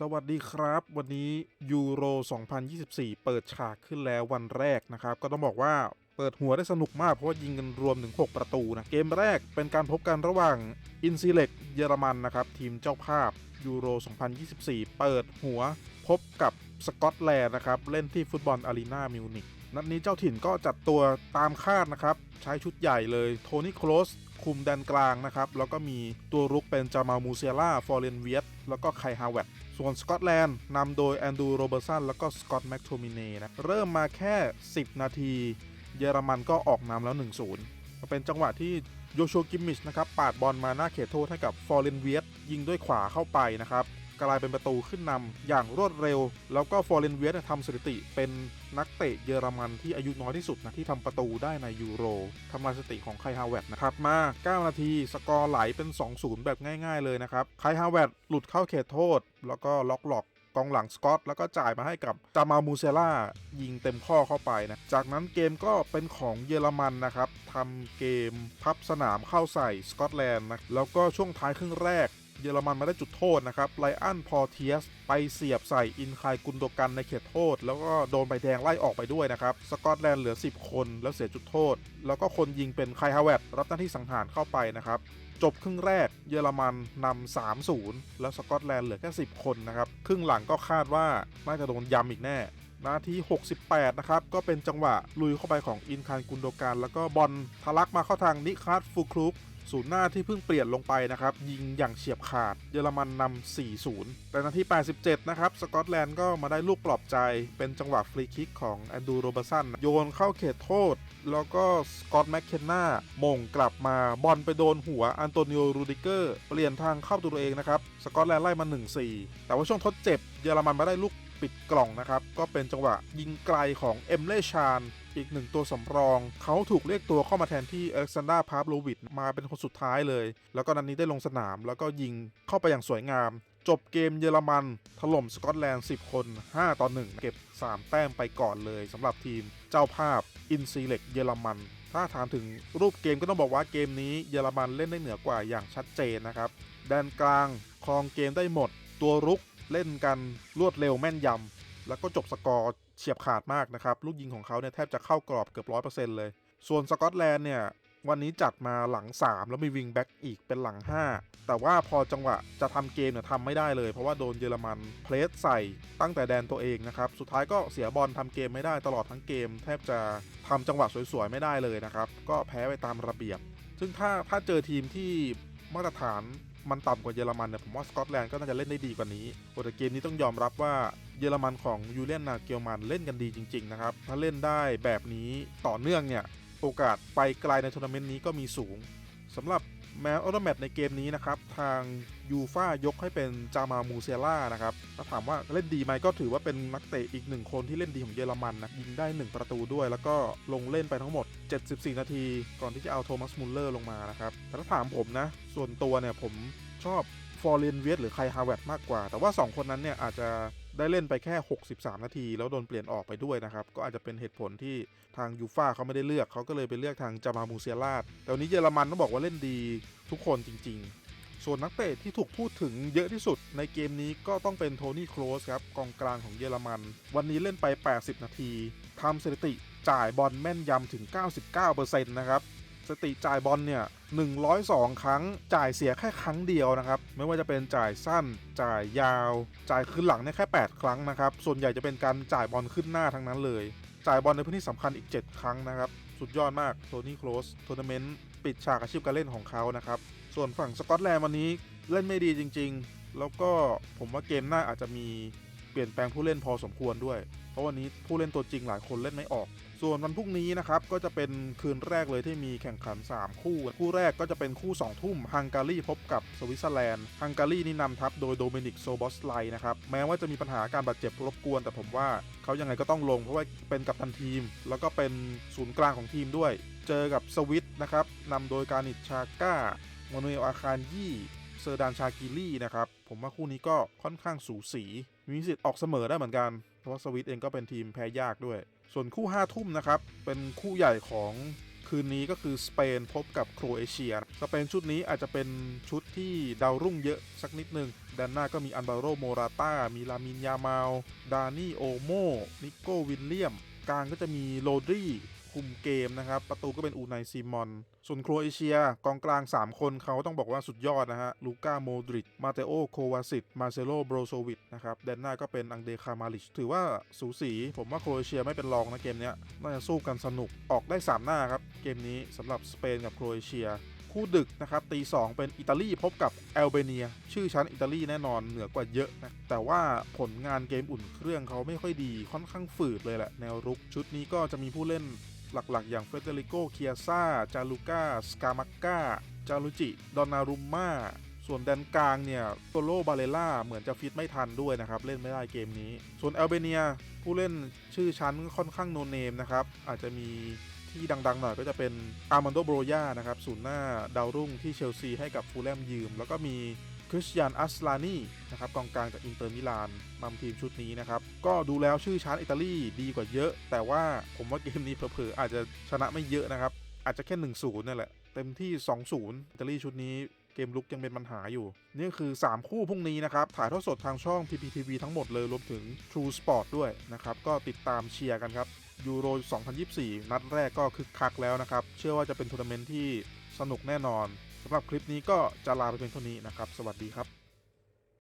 สวัสดีครับ วันนี้ยูโร 2024 เปิดฉากขึ้นแล้ววันแรกนะครับ ก็ต้องบอกว่าเปิดหัวได้สนุกมากเพราะว่ายิงกันรวมถึง 6 ประตูนะ เกมแรกเป็นการพบกันระหว่างอินซีเล็กเยอรมันนะครับ ทีมเจ้าภาพยูโร 2024 เปิดหัวพบกับสกอตแลนด์นะครับ เล่นที่ฟุตบอลอารีนามิวนิกนัดนี้เจ้าถิ่นก็จัดตัวตามคาดนะครับ ใช้ชุดใหญ่เลย โทนี่โคลสคุมแดนกลางนะครับ แล้วก็มีตัวรุกเป็นจามามูเซียล่าฟอร์เรนเวียตแล้วก็ไคฮาวเวต ส่วนสกอตแลนด์นำโดยแอนดูโรเบอร์สันแล้วก็สกอตแมกโทมิเน่นะเริ่มมาแค่ 10 นาที เยอรมันก็ออกนำแล้ว 1-0ก็เป็นจังหวะที่โยโชกิมมิชนะครับปาดบอลมาหน้าเขตโทษให้กับฟอร์เรนเวียสยิงด้วยขวาเข้าไปนะครับ กลายเป็นประตูขึ้นนำอย่างรวดเร็ว แล้วก็ฟอร์เรนเวียตทำสถิติเป็นนักเตะเยอรมันที่อายุน้อยที่สุดนะที่ทำประตูได้ในยูโรทำลายสถิติของไคฮาวเวตนะครับมา 9 นาทีสกอร์ไหลเป็น 2-0 แบบง่าย ๆ เลยนะครับไคฮาวเวตหลุดเข้าเขตโทษ แล้วก็ล็อกหลอกกองหลังสกอตแล้วก็จ่ายมาให้กับจามามูเซล่ายิงเต็มข้อเข้าไปนะ จากนั้นเกมก็เป็นของเยอรมันนะครับทำเกมพับสนามเข้าใส่สกอตแลนด์นะแล้วก็ช่วงท้ายครึ่งแรก เยอรมันมาได้จุดโทษนะครับไลอันพอเทียสไปเสียบใส่อินคายกุนโดกันในเขตโทษ แล้วก็โดนใบแดงไล่ออกไปด้วยนะครับ สกอตแลนด์เหลือ 10 คนแล้วเสียจุดโทษ แล้วก็คนยิงเป็นไคฮาวเวตรับหน้าที่สังหารเข้าไปนะครับจบครึ่งแรกเยอรมันนำ 3-0 แล้วสกอตแลนด์เหลือแค่ 10 คนนะครับ ครึ่งหลังก็คาดว่าน่าจะโดนยำอีกแน่ นาที 68 นะครับ ก็เป็นจังหวะลุยเข้าไปของอินคานกุนโดการ แล้วก็บอลทะลักมาเข้าทางนิคัสฟูครุกศูนย์หน้าที่เพิ่งเปลี่ยนลงไปนะครับ ยิงอย่างเฉียบขาดเยอรมันนำ 4-0 แต่นาที 87 นะครับ สกอตแลนด์ก็มาได้ลูกปลอบใจเป็นจังหวะฟรีคิกของแอนดูโรเบสัน โยนเข้าเขตโทษ แล้วก็สกอตแมคเคนนาโมงกลับมาบอลไปโดนหัวอันโตนิโอรูดิเกอร์ เปลี่ยนทางเข้าตัวเองนะครับ สกอตแลนด์ไล่มา 1-4 แต่ว่าช่วงทดเจ็บ เยอรมันมาได้ลูก ปิดกล่องนะครับ ก็เป็นจังหวะยิงไกลของเอมเล่ชานอีกหนึ่งตัวสำรอง เขาถูกเรียกตัวเข้ามาแทนที่อเล็กซานดราพาร์โลวิดมาเป็นคนสุดท้ายเลย แล้วก็นันนี้ได้ลงสนาม แล้วก็ยิงเข้าไปอย่างสวยงาม จบเกมเยอรมัน ถล่มสกอตแลนด์ 10 คน 5 ต่อ 1 เก็บ 3 แต้มไปก่อนเลยสำหรับทีมเจ้าภาพอินซีเล็กเยอรมัน ถ้าถามถึงรูปเกมก็ต้องบอกว่าเกมนี้เยอรมันเล่นได้เหนือกว่าอย่างชัดเจนนะครับแดนกลางครองเกมได้หมด ตัวรุก เล่นกันรวดเร็วแม่นยำแล้วก็จบสกอร์เฉียบขาดมากนะครับ ลูกยิงของเขาเนี่ยแทบจะเข้ากรอบเกือบร้อยเปอร์เซ็นต์เลย ส่วนสกอตแลนด์เนี่ยวันนี้จัดมาหลัง 3 แล้วมีวิงแบ็กอีกเป็นหลัง 5 แต่ว่าพอจังหวะจะทำเกมเนี่ยทำไม่ได้เลย เพราะว่าโดนเยอรมันเพลสใส่ตั้งแต่แดนตัวเองนะครับ สุดท้ายก็เสียบอลทำเกมไม่ได้ตลอดทั้งเกม แทบจะทำจังหวะสวยๆ ไม่ได้เลยนะครับ ก็แพ้ไปตามระเบียบ ซึ่งถ้าถ้าเจอทีมที่มาตรฐาน มันต่ำกว่าเยอรมันเนี่ยผมว่าสกอตแลนด์ก็น่าจะเล่นได้ดีกว่านี้โอ้แต่เกมนี้ต้องยอมรับว่าเยอรมันของยูเลียนนาเกียวมันเล่นกันดีจริงๆนะครับถ้าเล่นได้แบบนี้ต่อเนื่องเนี่ยโอกาสไปไกลในทัวร์นาเมนต์นี้ก็มีสูงสำหรับแมวออโตแมตในเกมนี้นะครับ ทางยูฟ่ายกให้เป็นจามามูเซล่านะครับถ้าถามว่าเล่นดีไหมก็ถือว่าเป็นนักเตะอีกหนึ่งคนที่เล่นดีของเยอรมันนะยิงได้ 1 ประตูด้วย แล้วก็ลงเล่นไปทั้งหมด 74 นาที ก่อนที่จะเอาโทมัสมุลเลอร์ลงมานะครับ แต่ถ้าถามผมนะ ส่วนตัวเนี่ยผมชอบฟอร์เรนเวียหรือไคฮาวเวตมากกว่า แต่ว่า 2 คนนั้นเนี่ยอาจจะได้เล่นไปแค่ 63 นาที แล้วโดนเปลี่ยนออกไปด้วยนะครับ ก็อาจจะเป็นเหตุผลที่ทางยูฟ่าเขาไม่ได้เลือกเขาก็เลยไปเลือกทางจามามูเซียลาดแต่วันนี้เยอรมันต้องบอกว่าเล่นดีทุกคนจริง ๆ ส่วนนักเตะที่ถูกพูดถึงเยอะที่สุดในเกมนี้ก็ต้องเป็นโทนี่โครสครับกองกลางของเยอรมัน วันนี้เล่นไป 80 นาที ทำสถิติจ่ายบอลแม่นยำถึง 99%นะครับสถิติจ่ายบอลเนี่ย 102 ครั้ง จ่ายเสียแค่ครั้งเดียวนะครับ ไม่ว่าจะเป็นจ่ายสั้น จ่ายยาว จ่ายขึ้นหลังเนี่ยแค่ 8 ครั้งนะครับ ส่วนใหญ่จะเป็นการจ่ายบอลขึ้นหน้าทั้งนั้นเลย จ่ายบอลในพื้นที่สำคัญอีก 7 ครั้งนะครับ สุดยอดมาก โทนี่โคลสทัวร์นาเมนต์ปิดฉากอาชีพการเล่นของเขานะครับ ส่วนฝั่งสกอตแลนด์วันนี้เล่นไม่ดีจริง ๆ แล้วก็ผมว่าเกมหน้าอาจจะมี ปลี่ยนแปลงผู้เล่นพอสมควรด้วย เพราะวันนี้ผู้เล่นตัวจริงหลายคนเล่นไม่ออก ส่วนวันพรุ่งนี้นะครับก็จะเป็นคืนแรกเลยที่มีแข่งขัน 3 คู่ คู่แรกก็จะเป็นคู่ 2 ทุ่มฮังการีพบกับสวิตเซอร์แลนด์ ฮังการีนี่นำทัพโดยโดมินิกโซบอสไลนะครับ แม้ว่าจะมีปัญหาการบาดเจ็บรบกวน แต่ผมว่าเขายังไงก็ต้องลงเพราะว่าเป็นกัปตันทีม แล้วก็เป็นศูนย์กลางของทีมด้วย เจอกับสวิตนะครับนำโดยการิชชาก้ามานเอลอาคารยี่เซอร์ดานชากิลี่นะครับผมว่าคู่นี้ก็ค่อนข้างสูสี มีสิทธิ์ออกเสมอได้เหมือนกัน เพราะว่าสวิตเองก็เป็นทีมแพ้ยากด้วย ส่วนคู่5ทุ่มนะครับ เป็นคู่ใหญ่ของคืนนี้ก็คือสเปนพบกับโครเอเชีย สเปนชุดนี้อาจจะเป็นชุดที่ดาวรุ่งเยอะสักนิดนึงแดนหน้าก็มีอันบาโรโมราตามีลามินยามาลดานี่โอโมนิโกวิลเลียม กลางก็จะมีโรดรี คุมเกมนะครับ ประตูก็เป็นอูไนซีมอน ส่วนโครเอเชียกองกลาง 3 คนเขาต้องบอกว่าสุดยอดนะฮะ ลูก้าโมดริกมาเตโอ โควาซิต มาเซโล โบรโซวิชนะครับแดนหน้าก็เป็นอังเดคามาลิช ถือว่าสูสี ผมว่าโครเอเชียไม่เป็นรองนะเกมนี้น่าจะสู้กันสนุก ออกได้ 3 หน้าครับ เกมนี้สำหรับสเปนกับโครเอเชียคู่ดึกนะครับตีสองเป็นอิตาลีพบกับแอลเบเนีย ชื่อชั้นอิตาลีแน่นอนเหนือกว่าเยอะนะแต่ว่าผลงานเกมอุ่นเครื่องเขาไม่ค่อยดีค่อนข้างฝืดเลยแหละแนวรุกชุดนี้ก็จะมีผู้เล่น หลักๆ อย่างเฟเดริโกเคียซ่าจาลูก้าสกามักกาจารุจิ ดอนนารุมมาส่วนแดนกลางเนี่ยโตโลบาเลล่าเหมือนจะฟิตไม่ทันด้วยนะครับ เล่นไม่ได้เกมนี้ ส่วนแอลเบเนีย ผู้เล่นชื่อชั้นค่อนข้างโนเนมนะครับ อาจจะมีที่ดังๆหน่อยก็จะเป็นอาร์ม n นโดโบรยานะครับศูนย์หน้าดาวรุ่งที่เชลซีให้กับฟูลแลมยืม แล้วก็มี คริสยานอัสลานีนะครับกองกลางจากอินเตอร์มิลานนำทีมชุดนี้นะครับ ก็ดูแล้วชื่อชั้นอิตาลีดีกว่าเยอะ แต่ว่าผมว่าเกมนี้เผลอๆอาจจะชนะไม่เยอะนะครับ อาจจะแค่ 1-0นั่นแหละ เต็มที่ 2-0 อิตาลีชุดนี้เกมลุกยังเป็นปัญหาอยู่ นี่คือ 3 คู่พรุ่งนี้นะครับ ถ่ายทอดสดทางช่อง PPTV ทั้งหมดเลยรวมถึง True Sport ด้วยนะครับ ก็ติดตามเชียร์กันครับยูโร 2024 นัดแรกก็คึกคักแล้วนะครับ เชื่อว่าจะเป็นทัวร์นาเมนต์ที่สนุกแน่นอน สำหรับคลิปนี้ก็จะลาไปเพียงเท่านี้นะครับ สวัสดีครับ